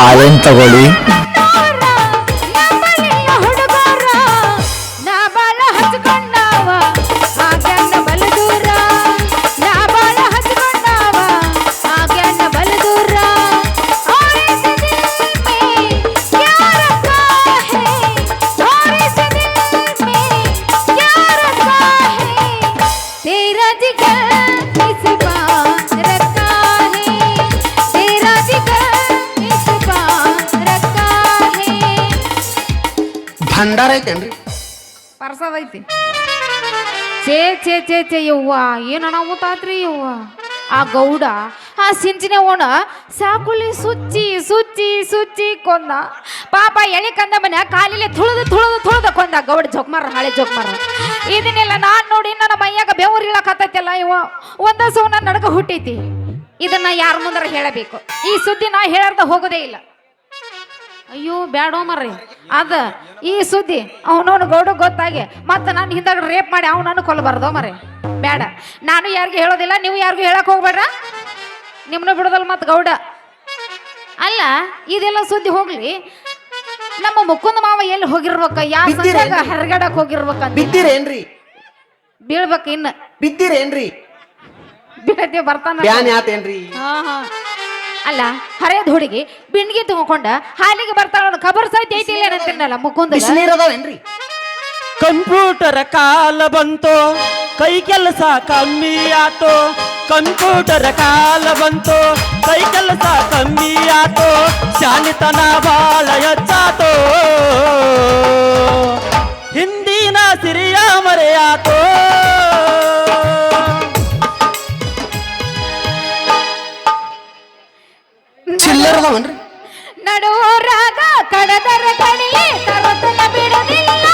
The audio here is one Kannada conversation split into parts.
para adentro, Colín. ಭಂಡಾರ ಐತೇನ್ರಿ? ಪರ್ಸದೈತಿ ಚೇ ಚೇ ಚೇ ಚೇ ಯವ್ವ, ಏನು ಅನಾಹುತಾತ್ರಿ ಯವ್ವ? ಆ ಗೌಡ, ಆ ಸಿಂಚಿನ ಓಣ ಸಾಕುಲಿ ಸುಚ್ಚಿ ಸುಚ್ಚಿ ಸುಚ್ಚಿ ಕೊಂದ. ಪಾಪ ಎಳೆ ಕಂದ ಮನೆ ಕಾಲಿಲೆ ತುಳಿದು ತುಳಿದು ತುಳಿದು ಕೊಂದ. ಗೌಡ ಜೋಕ್ಮಾರ, ಹಳೆ ಜೋಕ್ಮಾರ. ಇದನ್ನೆಲ್ಲ ನಾನು ನೋಡಿ ನನ್ನ ಮೈಯಾಗ ಬೆವರು ಇಳಕತ್ತೈತಲ್ಲ ಇವ ಒಂದ ಸೋನ ನಡಕ ಹುಟ್ಟೈತಿ. ಇದನ್ನ ಯಾರ ಮುಂದರ ಹೇಳಬೇಕು? ಈ ಸುದ್ದಿ ನಾ ಹೇಳಾರ್ದ ಹೋಗೋದೇ ಇಲ್ಲ. ಅಯ್ಯೋ ಬ್ಯಾಡೋ ಮರ್ರಿ. ಅದ ಈ ಸುದ್ದಿ ಅವನವನು ಗೌಡ ಗೊತ್ತಾಗಿ. ಮತ್ತೆ ನಾನು ಹಿಂದಾಗ ರೇಪ್ ಮಾಡಿ ಅವನನ್ನು ಕೊಲ್ಲಬಾರ್ದು ಮರಿ ಬೇಡ ನಾನು ಯಾರಿಗೂ ಹೇಳೋದಿಲ್ಲ ನೀವು ಯಾರಿಗೂ ಹೇಳಕ್ ಹೋಗ್ಬೇಡ್ರ? ನಿಮ್ಮನ್ನ ಬಿಡೋದಲ್ಲ ಮತ್ತೆ ಗೌಡ. ಅಲ್ಲ ಇದೆಲ್ಲ ಸುದ್ದಿ ಹೋಗ್ಲಿ. ನಮ್ಮ ಮುಕುಂದ ಮಾವ ಎಲ್ಲಿ ಹೋಗಿರ್ಬೇಕ? ಯಾವ ಹರಗಡಕ್ ಹೋಗಿರ್ಬೇಕಂತ ಬಿದ್ದಿರೇನ್ರಿ? ಬೀಳ್ಬೇಕ ಇನ್ನ. ಬಿದ್ದಿರೇನ್ರಿ? ಬೀಳತ್ತೆ ಬರ್ತಾನ. ಬ್ಯಾನ್ ಹಾ ಹಾ. ಅಲ್ಲ ಹರಿಯದ ಹುಡುಗಿ ಬಿಂಡಿಗೆ ತಗೊಂಡ ಹಾಲಿಗೆ ಬರ್ತಾಳ ಖಬರ್ ಸಹಿತ ಐತಿಲ್ಲ ಏನಂತಿರಲ್ಲ ಮುಕುಂದ ಬಿಸಿನೀರ್ ಅದಾವೇನ್ರಿ? ಕಂಪ್ಯೂಟರ್ ಕಾಲ ಬಂತು ಕೈ ಕೆಲಸ ಕಮ್ಮಿ ಆತು. ಕಂಪ್ಯೂಟರ್ ಕಾಲ ಬಂತು ಕೈ ಕೆಲಸ ಕಮ್ಮಿ ಆತು. ಶಾಲಿತನ ಬಾಳ ಹೆಚ್ಚಾತು. ಹಿಂದಿನ ಸಿರಿಯ ಮರೆಯಾತು. ಚಿಲ್ಲರ್ ಅದಾವನ್ರಿ ನಡುವರಾಗ ಕಡದರ ಕಣಿಯೇ ತರತನ ಬಿಡಲಿಲ್ಲ.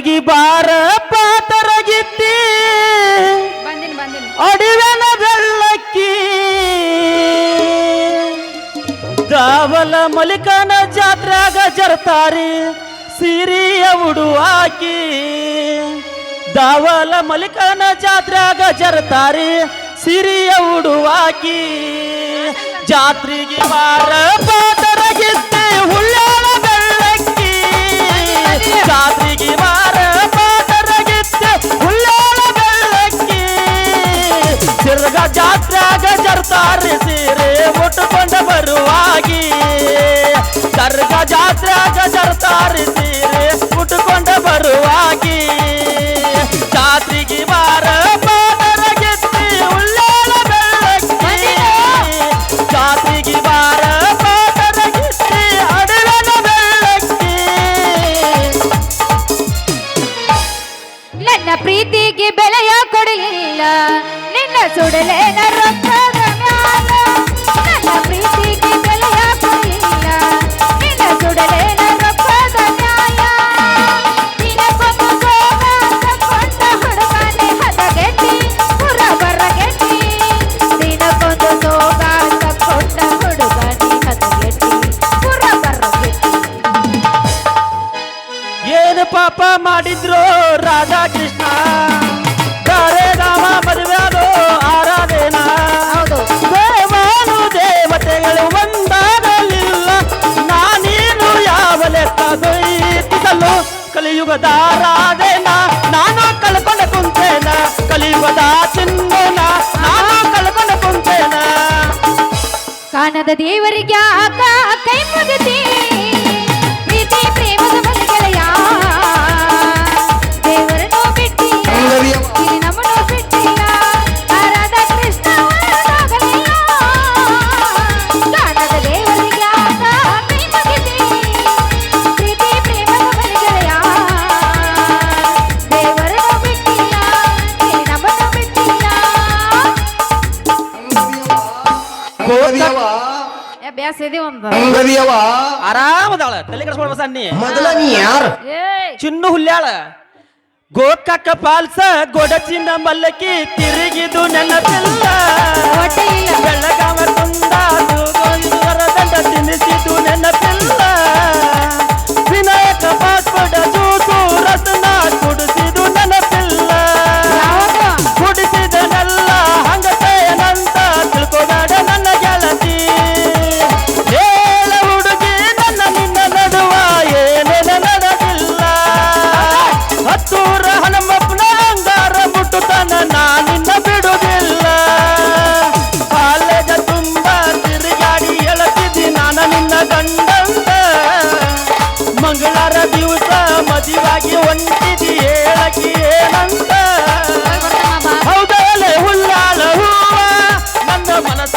ಜಾತ್ರೆಗೆ ಬಾರ ಪಾತರಗಿತ್ತಿ. ಅಡಿವನ ಬೆಳ್ಳಕ್ಕಿ. ದಾವಲ ಮಲಿಕನ ಜಾತ್ರಾಗ ಜರ್ತಾರಿ ಸಿರಿಯ ಉಡುವಾಕಿ ದಾವಲ ಮಲಿಕನ ಜಾತ್ರಾಗ ಜರ್ತಾರಿ ಸಿರಿಯ ಉಡುವಾಕಿ ಜಾತ್ರೆಗೆ ಬಾರ ಪಾತರಗಿತ್ತಿ ಉಳ್ಳ ಬೆಳ್ಳಕ್ಕಿ. ಜರ್ತಾರಿ ಸೀರೆ ಉಟ್ಕೊಂಡ ಬರುವಾಗಿ ಸರ್ಗ ಜಾತ್ರೆಗ ಜರ್ತಾರಿ ಸೀರೆ ಉಟ್ಕೊಂಡ ಬರುವಾಗಿ ಜಾತ್ರೆಗೆ ಬಾರ ಮಾಡಿದ್ರು ರಾಧಾ ಕೃಷ್ಣ ಗಾರೆ ರಾಮ ಮದುವೆದು ಆರಾಧನ. ದೇವಾನು ದೇವತೆಗಳು ಒಂದಾಗಲಿಲ್ಲ. ನಾನೇನು ಯಾವ ಲೆಕ್ಕ ದೊಯ್ತಿಸಲು ಕಲಿಯುಗದ ರಾಧೇನ ನಾನು ಕಳ್ಕೊಂಡ ಕುಂತೇನ ಕಲಿಯುಗದ ಚಿನ್ನನ ನಾನು ಕಳ್ಕೊಂಡ ಕುಂತೇನ. ಕಾಣದ ದೇವರಿಗೆ ಆಗ ತಲೆ ಕೆಡಿಸ್ಕೊಳ್ ಬಸ ನೀ ಮೊದಲ ನೀ ಯಾರು? ಚಿನ್ನು ಹುಲ್ಯಾಳ. ಗೋಕಾಕ ಪಾಲ್ಸ ಚಿನ್ನ ಮಲ್ಲಕಿ ತಿರುಗಿದು ನನ್ನ ಇಲ್ಲ. ಬೆಳಗಾವ ತುಂಡ ತಿನ್ನಿಸಿದು ನನ್ನ ವಿನಾಯಕ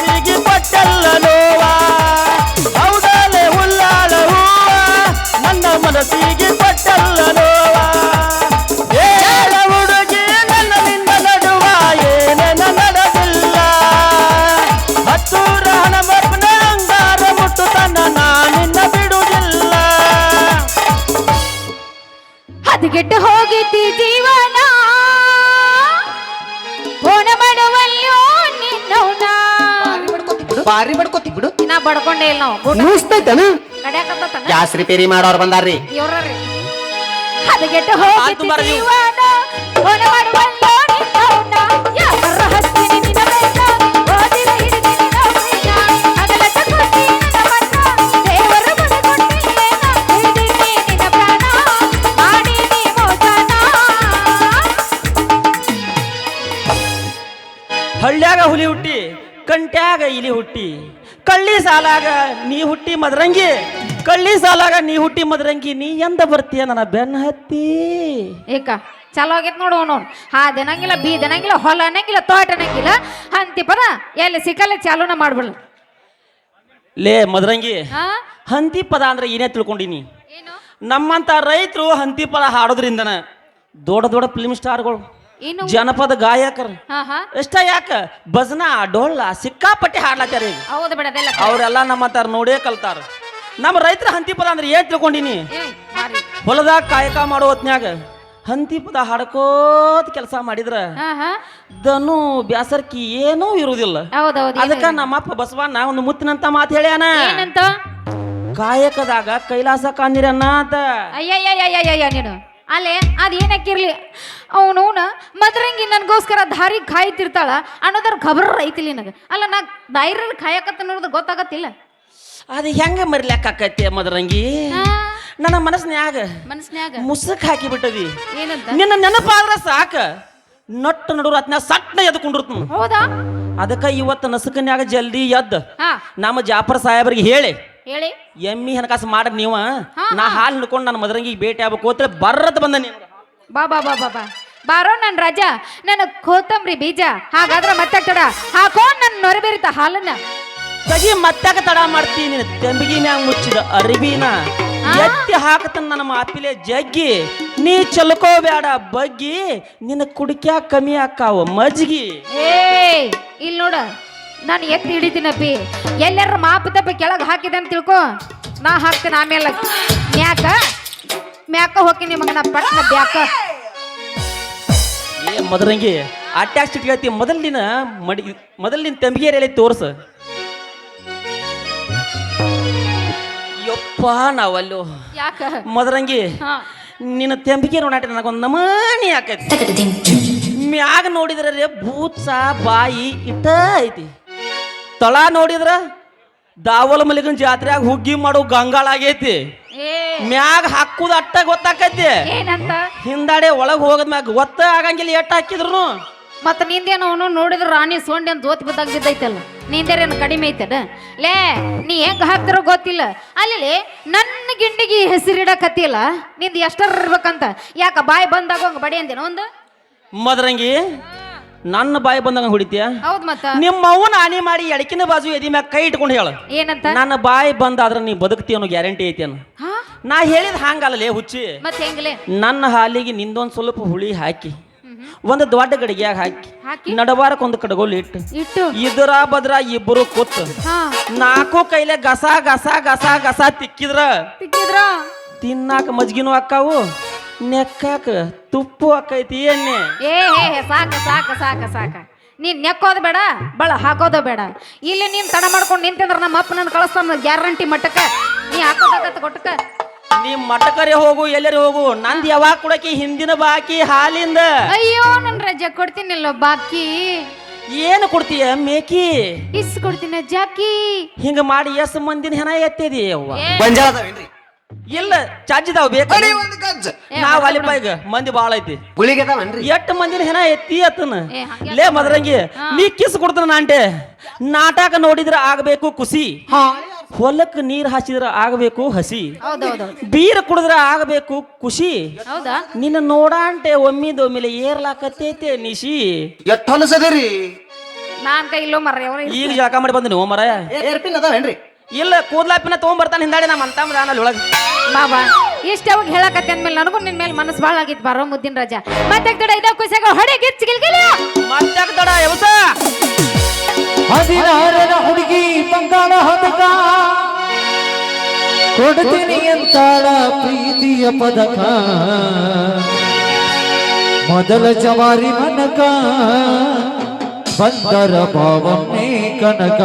ನನ್ನ ಪಟ್ಟಲ್ಲ ನೋವ. ಹೌದಲೆ ಹುಲ್ಲಾಳ ಹೂವ. ನನ್ನ ಮನಸ್ಸಿಗೆ ಪಟ್ಟಲ್ಲ ನೋವ. ಏಳ ಹುಡುಗಿ, ನನ್ನ ನಿನ್ನ ನಡುವ ಏನೇನ ನಡೆದಿಲ್ಲ. ಹತ್ತೂರ ಹಣಮಪ್ಪನ ಅಂಗಾರ ಮುಟ್ಟುತನ ನಾನಿನ್ನ ಬಿಡುವುದಿಲ್ಲ. ಹದಗೆಟ್ಟು ಹೋಗಿತಿ ಬಾರಿ ಬಡ್ಕೋತಿ ಬಿಡು. ಇನ್ನ ಬಡ್ಕೊಂಡೇ ಇಲ್ಲ ನಾವು. ಕಡ್ಯಾಕತ್ತಾನ ಗ್ಯಾಸ್ ರಿಪೇರಿ ಮಾಡೋರ್ ಬಂದಾರ್ರಿ. ಇವ್ರಿ ಹದಗೆಟ್ಟು ಆತು ಇಲಿ ಹುಟ್ಟಿ. ಕಳ್ಳಿ ಸಾಲಾಗ ನೀ ಹುಟ್ಟಿ ಮದರಂಗಿ. ಕಳ್ಳಿ ಸಾಲಾಗ ನೀ ಹುಟ್ಟಿ ಮದರಂಗಿ. ನೀ ಎಂದ ಬರ್ತೀಯ ನನ್ನ ಬೆನ್ನ ಹತ್ತಿ? ಏಕ ಚಲೋ ಆಗೈತೆ ನೋಡು ನೋಡು ಹಾ ದಿನಂಗಿಲ್ಲ ಬಿ ದಿನಂಗಿಲ್ಲ ಹೊಲ ಅನ್ನಂಗಿಲ್ಲ ತೋಟ ಅನ್ನಂಗಿಲ್ಲ. ಹಂತಿ ಪದ ಎಲ್ಲಿ ಸಿಕ್ಕಲ್ಲ ಚಾಲೂನ ಮಾಡ್ಬಿಡ. ಲೇ ಮದರಂಗಿ ಹಾ ಹಂತಿ ಪದ ಅಂದ್ರೆ ಏನೇ ತಿಳ್ಕೊಂಡಿನಿ? ಏನು? ನಮ್ಮಂತ ರೈತರು ಹಂತಿ ಪದ ಹಾಡೋದ್ರಿಂದನ ದೊಡ್ಡ ದೊಡ್ಡ ಫಿಲ್ಮ್ ಸ್ಟಾರ್ಗಳು ಏನು ಜನಪದ ಗಾಯಕರು. ಹಾ ಹಾ. ಎಷ್ಟ ಯಾಕ? ಭಜನಾ ಡೊಳ್ಳ ಸಿಕ್ಕಾಪಟ್ಟೆ ಹಾಡ್ಲಾತಾರ ಈಗ. ಹೌದು ಅವರೆಲ್ಲ ನಮ್ಮಂತಾರ ನೋಡೇ ಕಲ್ತಾರ. ನಮ್ಮ ರೈತರ ಹಂತಿ ಪದ ಅಂದ್ರೆ ಏನ್ ತಿಳ್ಕೊಂಡಿನಿ? ಹೊಲದಾಗ ಕಾಯಕ ಮಾಡೋ ಹೊತ್ನ್ಯಾಗ ಹಂತಿ ಪದ ಹಾಡ್ಕೋತ ಕೆಲಸ ಮಾಡಿದ್ರ ದನು ಬ್ಯಾಸರ್ಕಿ ಏನೂ ಇರುವುದಿಲ್ಲ ಅದಕ್ಕ ನಮ್ಮಪ್ಪ ಬಸವಣ್ಣ ಒಂದು ಮುತ್ತಿನಂತ ಮಾತು ಹೇಳ್ಯಾನ. ಕಾಯಕದಾಗ ಕೈಲಾಸ ಕಾಂದಿರನ್ನ ಅಂತ. ಅಯ್ಯ ನೀನು. ಅಲ್ಲೇ ಅದ್ ಏನಕ್ಕಿರ್ಲಿ? ಅವನವನ ಮದ್ರಂಗಿ ನನಗೋಸ್ಕರ ದಾರಿ ಕಾಯ್ತಿರ್ತಾಳ ಅನ್ನೋದ್ರ ಖಬರ್ ಐತಿಲಿ ನನಗೆ. ಅಲ್ಲ ನಾ ದಾರಿಯಲ್ಲಿ ಕಾಯಕತ್ತ ಅನ್ನೋದು ಗೊತ್ತಾಗತ್ತಿಲ್ಲ. ಅದು ಹೆಂಗ ಮರಿಲಾಕೈತಿ ಮದರಂಗಿ? ನನ್ನ ಮನಸ್ನ್ಯಾಗ ಮನಸ್ನ್ಯಾಗ? ಮುಸುಕ್ ಹಾಕಿ ಬಿಟ್ಟದಿ. ಏನಂತ? ನಿನ್ನ ನೆನಪಾದ್ರ ಸಾಕ. ನಟ್ಟು ನಡುವ ಅತ್ನ ಸಟ್ನ ಎದ್ಕೊಂಡಿರ್ತು ಹೌದಾ? ಅದಕ್ಕ ಇವತ್ತು ನಸುಕನ್ಯಾಗ ಜಲ್ದಿ ಎದ್ದ. ನಮ್ಮ ಜಾಫರ್ ಸಾಹೇಬರಿಗೆ ಹೇಳಿ. ಹೇಳಿ. ಎಮ್ಮಿ ಹಣಕಾಸು ಮಾಡದ್ ನೀವ. ನಾ ಹಾಲು ಹಿಡ್ಕೊಂಡು ನನ್ನ ಮದರಂಗಿಗೆ ಭೇಟಿ ಆಗ್ಬೇಕು ಅಂತ ಬರ್ರತ್ ಬಂದ ನೀನು ಬಾ ಬಾ ಬಾ ಬಾ ಬಾ. ಬಾರೋ ನನ್ ರಾಜ. ನನ್ನ ಕೋತಂಬರಿ ಬೀಜ. ಹಾಗಾದ್ರೆ ಮತ್ತೆ ತಡ. ಹಾಕೋ ನನ್ನ ನೊರಬೇರಿತ ಹಾಲನ್ನ. ತಗಿ ಮತ್ತಾಗ ತಡ ಮಾಡ್ತೀನಿ ನೀನು. ತೆಂಬಿಗಿ ಮ್ಯಾಗ ಮುಚ್ಚಿದ ಅರಿಬಿನ. ಎತ್ತಿ ಹಾಕತನ ನನ್ನ ಮಾಪಿಲೆ ಜಗ್ಗಿ. ನೀ ಚಲ್ಕೋಬೇಡ ಬಗ್ಗಿ. ನಿನ್ನ ಕುಡಿಕ್ಯಾ ಕಮ್ಮಿ ಹಾಕಾವ ಮಜ್ಗಿ. ಏ ಇಲ್ಲಿ ನೋಡ. ನಾನು ಎತ್ತಿ ಹಿಡಿತೀನಪ್ಪಿ ಎಲ್ಲರ ಮಾಪ ತಪ್ಪ ಕೆಳಗೆ ಹಾಕಿದೆ ಅಂತ ತಿಳ್ಕೊ. ನಾ ಹಾಕ್ತೀನಿ ಆಮೇಲೆ. ಮ್ಯಾಕ? ಮ್ಯಾಕ ಹೋಗಿ ಮಗನ ಪಟ್ನ ಬ್ಯಾಕ. ಏ ಮದರಂಗಿ ಅಟ್ಯಾಚ್ ಇಟ್ಕೊಳ್ತಿ ಮೊದಲಿನ ಮಡಿ ಮೊದಲಿನ ತಂಬಿಗೆರೆಯಲ್ಲಿ ತೋರ್ಸ. ಯಪ್ಪ ನಾವಲ್ಲೋ. ಯಾಕ? ಮದರಂಗಿ ಹಾ. ನಿನ್ನ ತೆಂಬಿಗೆ ನೋಡಾಟ ನನಗೊಂದು ನಮನಿ ಆಕೈತಿ. ಮ್ಯಾಗ ನೋಡಿದ್ರೆ ರೇ ಭೂತ್ಸ ಬಾಯಿ ಇಟ್ಟ ಐತಿ. ತಳ ನೋಡಿದ್ರ ದಾವಲ ಮಲ್ಲಿಗನ್ ಜಾತ್ರೆಯಾಗ ಹುಗ್ಗಿ ಮಾಡೋ ಗಂಗಾಳ ಆಗೈತಿ. ಮ್ಯಾಗ ಹಾಕುದ ಅಟ್ಟ ಗೊತ್ತಾಕೈತಿ. ಏನಂತ? ಹಿಂದಾಡೆ ಒಳಗ್ ಹೋಗದ್ ಮ್ಯಾಗ ಗೊತ್ತ ಆಗಂಗಿಲ್ಲ ಎಟ್ಟ ಹಾಕಿದ್ರು ಮತ್ತ ನಿಂದೇನು ಅವನು ನೋಡಿದ್ರ ರಾಣಿ ಸೋಂಡಿ ಅಂತ ಜೋತ್ ಬಿದ್ದಾಗ ಬಿದ್ದೈತಲ್ಲ. ನಿಂದೇರೇನು ಕಡಿಮೆ ಐತಡ ಲೇ ನೀ ಹೆಂಗ್ ಹಾಕ್ತಿರೋ ಗೊತ್ತಿಲ್ಲ. ಅಲ್ಲಿ ನನ್ನ ಗಿಂಡಿಗೆ ಹೆಸರಿಡಕತ್ತಿಲ್ಲ ನಿಂದ ಎಷ್ಟರ ಇರ್ಬೇಕಂತ. ಯಾಕ ಬಾಯಿ ಬಂದಾಗ ಬಡಿ ಅಂದೇನ ಒಂದು? ಮದರಂಗಿ ನನ್ನ ಬಾಯಿ ಬಂದಂಗ ಹೊಡಿತೀಯ? ಹೌದ್ ಮತ್ತ. ನಿಮ್ಮ ಅವನ ಹಾನಿ ಮಾಡಿ ಎಡಕಿನ ಬಾಜು ಎದಿ ಮ್ಯಾಗ ಕೈ ಇಟ್ಕೊಂಡು ಹೇಳ. ಏನಂತ? ನನ್ನ ಬಾಯಿ ಬಂದಾದ್ರ ನೀ ಬದುಕ್ತಿ ಅನ್ನೋ ಗ್ಯಾರಂಟಿ ಐತಿ ಅನ್ನ ಹಾ? ನಾ ಹೇಳಿದ ಹಂಗಲ್ಲಲೇ ಹುಚ್ಚಿ. ಮತ್ ಹೆಂಗ್ಲೆ? ನನ್ನ ಹಾಲಿಗೆ ನಿಂದೊಂದ್ ಸ್ವಲ್ಪ ಹುಳಿ ಹಾಕಿ. ಒಂದು ದೊಡ್ಡ ಗಡಿಗ್ಯಾಗ ಹಾಕಿ. ನಡವಾರಕ್ಕೆ ಒಂದು ಕಡಗೋಲು ಇಟ್ಟು. ಇಟ್ಟು? ಇದರ ಬದ್ರ ಇಬ್ಬರು ಕೂತ್. ಹಾ. ನಾಲ್ಕು ಕೈಲೆ ಗಸ ಗಸ ಗಸ ಗಸ ತಿಕ್ಕಿದ್ರ. ತಿಕ್ಕಿದ್ರ? ತಿನ್ನಾಕ ಮಜ್ಗಿನೂ ಅಕ್ಕಾವು. ನೆಕ್ಕಾಕ ತುಪ್ಪು ಹಾಕೈತಿ ಎಣ್ಣೆ. ಏ ಹೇ ಹೇ ಸಾಕ ಸಾಕ ಸಾಕ ಸಾಕ. ನೀನ್ ನೆಕ್ಕೋದು ಬೇಡ ಬಳ ಹಾಕೋದು ಬೇಡ. ಇಲ್ಲಿ ನೀನ್ ತಡ ಮಾಡ್ಕೊಂಡು ನಿಂತಂದ್ರ ನಮ್ಮ ಅಪ್ಪ ನನ್ನ ಕಳಿಸ್ತಾನ ಗ್ಯಾರಂಟಿ ಮಟ್ಟಕ್ಕ. ನೀ ಹಾಕೋದಾಗತ್ತ ಕೊಟ್ಟಕ ನೀ ಮಟಕರೆ ಹೋಗು ಎಲ್ಲರಿ ಹೋಗು ನಂದ್ ಯಾವಾಗ ಕೊಡಕಿ ಹಿಂದಿನ ಬಾಕಿ ಹಾಲಿಂದ? ಅಯ್ಯೋ ನನ್ ರಜೆ ಕೊಡ್ತೀನಿಲ್ಲ ಬಾಕಿ. ಏನು ಕೊಡ್ತೀಯ ಮೇಕಿ? ಇಸ್ ಕೊಡ್ತೀನಿ ಜಾಕಿ. ಹಿಂಗ ಮಾಡಿ ಎಸ್ ಮಂದಿನ ಹೆಣ ಎತ್ತಿದಿ ಅವ್ವ. ಅದಾವೇನ್ರಿ ಇಲ್ಲ ಚಜ್ಜಿದಾವ್ ಬೇಕು? ಬರೀ ಒಂದು ಗಜ್ಜ ನಾವ್ ಅಲ್ಲಿಪ್ಪ ಈಗ ಮಂದಿ ಬಾಳ ಐತಿ. ಎಟ್ ಅದಾವನ್ರಿ ಮಂದಿನ ಹೆಣ ಎತ್ತಿ ಅತ್ತನ? ಏ, ಲೇ ಮದ್ರಂಗಿ ನೀ ಕಿಸ್ ಕೊಡ್ತಾನ ನಾಂಟೆ? ನಾಟಕ ನೋಡಿದ್ರ ಆಗಬೇಕು ಖುಷಿ ಹೊಲಕ್ ನೀರ್ ಹಾಸಿದ್ರ ಆಗಬೇಕು ಹಸಿ. ಬೀರ್ ಕುಡಿದ್ರ ಆಗಬೇಕು ಖುಷಿ ಹೌದಾ? ನಿನ್ನ ನೋಡಾಂಟೆ ಒಮ್ಮಿದೊಮ್ಮಿಲೆ ಏರ್ಲಾಕತ್ತೈತೆ ನಿಶಿ. ಎಷ್ಟ್ ಹೊಲಸದಿರಿ ನಾನ್ ಕೈ ಇಲ್ಲೋ ಮರ್ರಿ ಅವ್ರ ಈಗ ಜಳಕ ಮಾಡಿ ಬಂದಿನಿ ಓ ಮರ ಏರ್ಪಿನ್ ಅದಾವೇನ್ರಿ? ಇಲ್ಲ ಕೂದ್ಲಾಪಿನ ಬರ್ತಾನೆ ಹಿಂದಾಡಿ ನಮ್ಮ ಅಂತ ಅಲ್ಲಿ ಒಳಗೆ. ಬಾಬಾ ಇಷ್ಟ ಅವಾಗ ಹೇಳಕತ್ತೆ ಅಂದ್ಮೇಲೆ ನನಗೂ ನಿನ್ ಮೇಲೆ ಮನಸ್ಸು ಭಾಳ ಆಗಿತ್ತು ಬಾರೋ ಮುದ್ದಿನ ರಜಾ. ಮತ್ತೆ ತಡ ಇದ ಕುಸಾಗ ಹೊಡೆ ಗಿಚ್ ಗಿಲ್ಗಿಲ ಮತ್ತೆ ತಡ ಯವಸ ಹದಿನಾರರ ಹುಡುಗಿ ಬಂಗಾಳ ಹದಕ ಕೊಡ್ತೀನಿ ಅಂತಾಳ ಪ್ರೀತಿಯ ಪದಕ. ಮೊದಲ ಜವಾರಿ ಮನಕ ಬಂದರ ಭಾವನೆ ಕನಕ.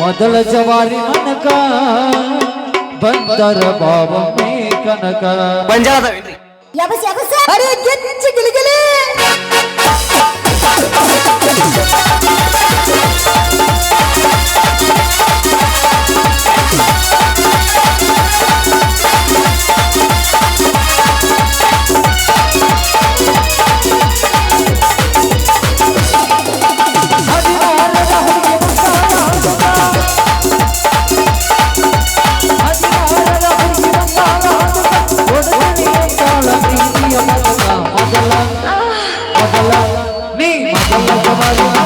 ಮೊದಲ ಜವಾರಿ ಮನಕ ಬಂದರ ಭಾವನೆ ಕನಕ. ಬಂಜಾಳ ಅದಾವೇನ್ರಿ ಅರೆ ಗಿಚ್ಚಿ ಗಿಲಿಗಿಲಿ ನೀ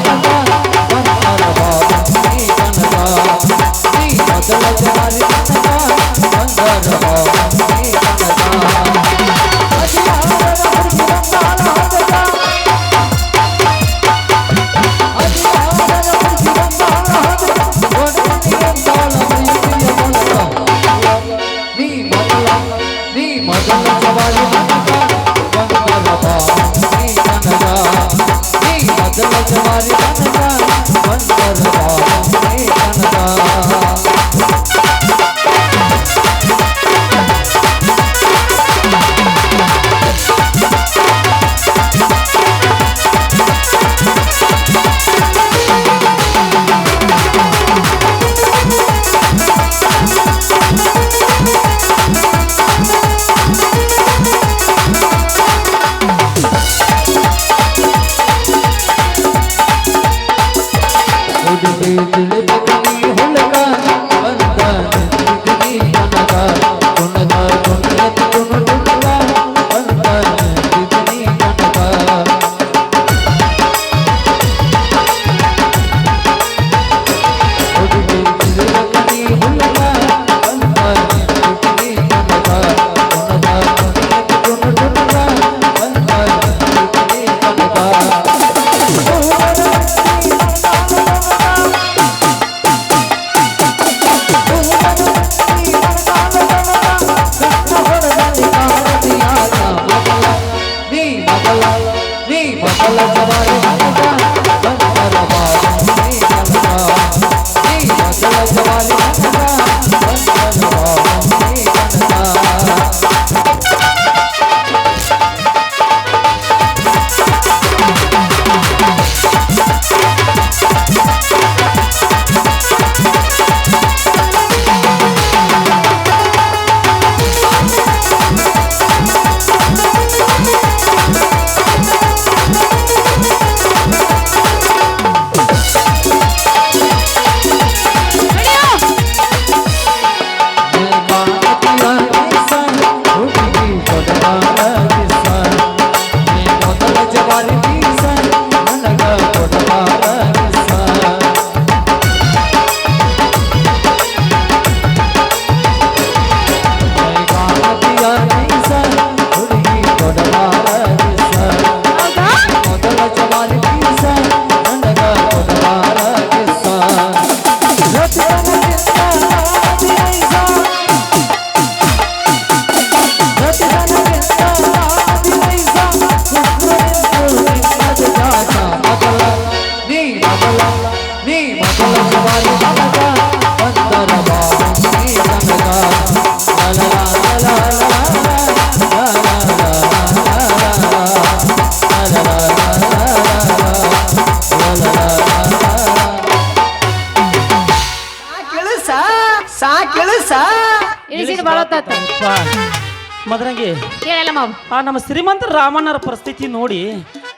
ಮದ್ರಂಗಿ. ಹೇಳಲ್ಲ ಮಾವ. ಆ ನಮ್ಮ ಶ್ರೀಮಂತ ರಾಮಣ್ಣರ ಪರಿಸ್ಥಿತಿ ನೋಡಿ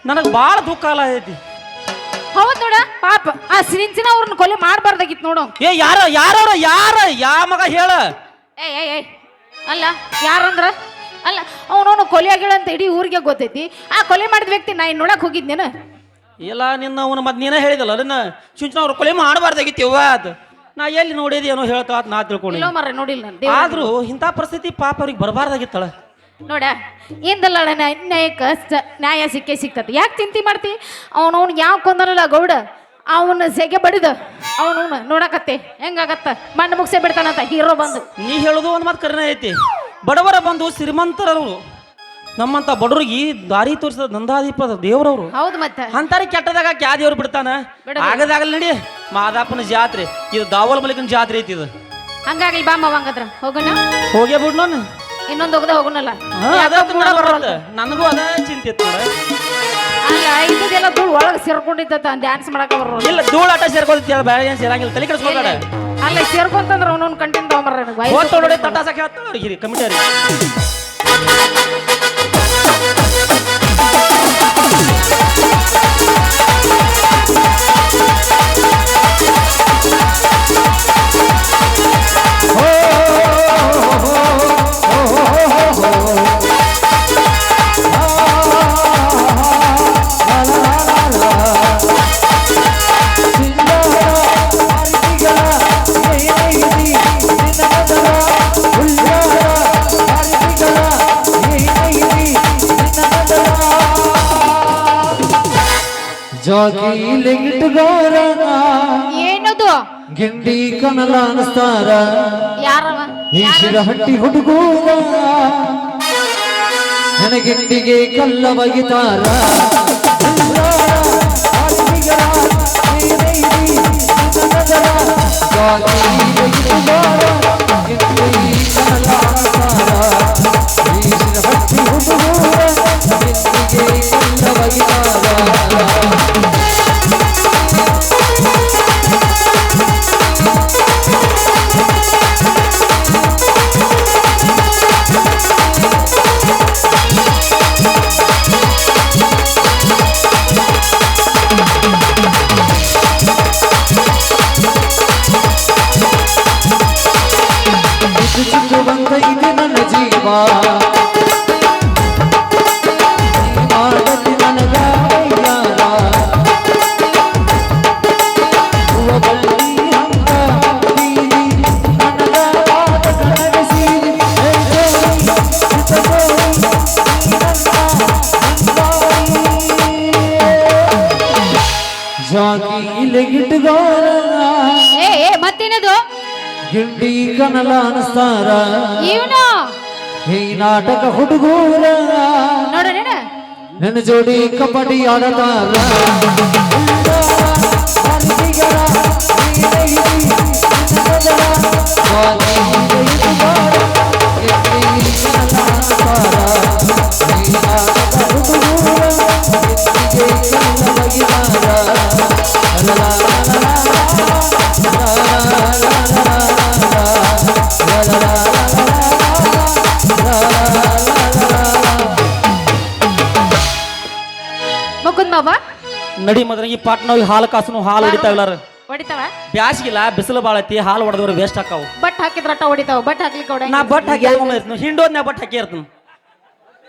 ನನಗೆ ಭಾಳ ದುಃಖ ಅಲ್ಲ ಐತಿ ಹೌದ್ ನೋಡ. ಪಾಪ ಆ ಸಿರಿಂಚಿನ ಅವ್ರನ್ನ ಕೊಲೆ ಮಾಡಬಾರ್ದಾಗಿತ್ತು ನೋಡು. ಏ ಯಾರ ಯಾರವ್ರ ಯಾರ ಯಾ ಮಗ ಹೇಳ. ಏ ಏ ಏಯ್ ಅಲ್ಲ ಯಾರಂದ್ರ? ಅಲ್ಲ ಅವನವನು ಕೊಲೆ ಆಗಿಳ ಅಂತ ಇಡೀ ಊರಿಗೆ ಗೊತ್ತೈತಿ. ಆ ಕೊಲೆ ಮಾಡಿದ ವ್ಯಕ್ತಿ ನಾ ಇನ್ನು ನೋಡಕ್ ಹೋಗಿದ್ನೇನ ಇಲ್ಲ ನಿನ್ನ ಅವನು ಮತ್ತೆ ನೀನೇ ಹೇಳಿದಲ್ಲ ಅದನ್ನ ಚುಂಚನ ಅವ್ರು ಕೊಲೆ ಮಾಡಬಾರ್ದಾಗಿತ್ತು ಅದು. ನಾ ಎಲ್ಲಿ ನೋಡಿದೇನೋ ಹೇಳ್ತಾ ಅಂತ ನಾ ತಿಳ್ಕೊಂಡು ಇಲ್ಲೋ ಮರ ನೋಡಿಲ್ಲ ನಾನು. ದೇವ್ರ. ಆದ್ರೂ ಇಂಥ ಪರಿಸ್ಥಿತಿ ಪಾಪ ಅವ್ರಿಗೆ ಬರಬಾರ್ದಾಗಿತ್ತಳ ನೋಡ ಇಂದಲ್ಲ ನ್ಯಾಯ ಕಷ್ಟ ನ್ಯಾಯ ಸಿಕ್ಕೇ ಸಿಗ್ತತಿ ಯಾಕೆ ಚಿಂತೆ ಮಾಡ್ತಿ? ಅವನವ್ನು ಯಾವ ಕೊಂದನಲ್ಲ ಗೌಡ? ಅವನ ಸೆಗೆ ಬಡಿದ ಅವನು ನೋಡಕತ್ತೆ. ಹೆಂಗಾಗತ್ತ? ಮಣ್ಣು ಮುಗಿಸೇ ಬಿಡ್ತಾನಂತ ಹೀರೋ ಬಂದು. ನೀ ಹೇಳೋದು ಒಂದು ಮಾತು ಕರೆನೇ ಐತಿ. ಬಡವರ ಬಂದು ಶ್ರೀಮಂತರವರು ನಮ್ಮಂತ ಬಡವ್ರಿಗೆ ದಾರಿ ತೋರಿಸಿದ ನಂದಾದೀಪ ದೇವರವರು. ಹೌದು ಮತ್ತೆ. ಅಂತಾರೆ ಕೆಟ್ಟದಾಗ ಕ್ಯಾ ದೇವ್ರು ಬಿಡ್ತಾನ. ಆಗದಾಗಲ್ಲ ನಡಿ. ಮಾದಾಪನ ಜಾತ್ರೆ. ಇದು ದಾವಲ್ ಮಲಿಕನ ಜಾತ್ರೆ ಐತಿ ಇದು. ಹಂಗಾಗಿ ಬಾ ಮಾವ ಹಂಗದ್ರ. ಹೋಗೋಣ? ಹೋಗೇ ಬಿಡ್ ನಾನು. ಇನ್ನೊಂದು ಹೋಗದ ಹೋಗೋಣಲ್ಲ? ನನಗೂ ಅದ ಚಿಂತೆ ಇತ್ತು ಅಲ್ಲ ಇದೆಲ್ಲ ಧೂಳ್ ಒಳಗೆ ಸೇರ್ಕೊಂಡಿದ್ದ ಡ್ಯಾನ್ಸ್ ಮಾಡಕ ಬರೋ ಇಲ್ಲ ಧೂಳಾಟ ಸೇರ್ಕೋತಿ ಬೇರೆ ಏನು ಸೇರಂಗಿಲ್ಲ. ತಲೆ ಕೆಡಿಸ್ಕೊಬೇಡ ಅಲ್ಲ ಸೇರ್ಕೊಂತಂದ್ರ ಅವನವ್ನ ಕಂಟಿನ್ ತಗೊಂಬರ್ರ ಹೋಗ್ತಾ ನೋಡಿ ತಟಾಸ ಕೇಳ್ತಾಳ ನೋಡಿ ಕಮಿಟಿ Thank you. ಕನಲ ಅನಸ್ತಾರ. ಯಾರವ? ಈಶಿರ ಹಟ್ಟಿ ಹುಡುಗೂರ ನನಗಿಂಡಿಗೆ ಕಲ್ಲ ಬಗಿತಾರ ಚಿಕ್ಕ ನಾಟಕ ಹುಡುಗೂರ. ನೋಡ ನೋಡ ನನ್ನ ಜೋಡಿ ಕಬಡ್ಡಿ ಆಡತಾರ. ನಡಿ ಮದ್ರಂಗಿ ಪಾಟ್ನವ್ ಹಾಲು ಕಾಸುನು ಹಾಲು ಹೊಡಿತಾವಿಲ್ಲಾರ ಹೊಡಿತಾವ ಬ್ಯಾಸಿಗಿಲ್ಲ ಬಿಸಿಲು ಬಾಳ ಐತಿ ಹಾಲು ಹೊಡೆದವ್ರು ವೇಸ್ಟ್ ಹಾಕಾವು. ಬಟ್ ಹಾಕಿದ್ರಟ ಹೊಡಿತಾವ ಬಟ್ ಹಾಕ್ಲಿಕ್ಕೆ ಹೊಡ. ನಾ ಬಟ್ ಹಾಕಿ ಹಿಂಡೋದ್ ನಾ ಬಟ್ ಹಾಕಿ ಇರ್ತೀನಿ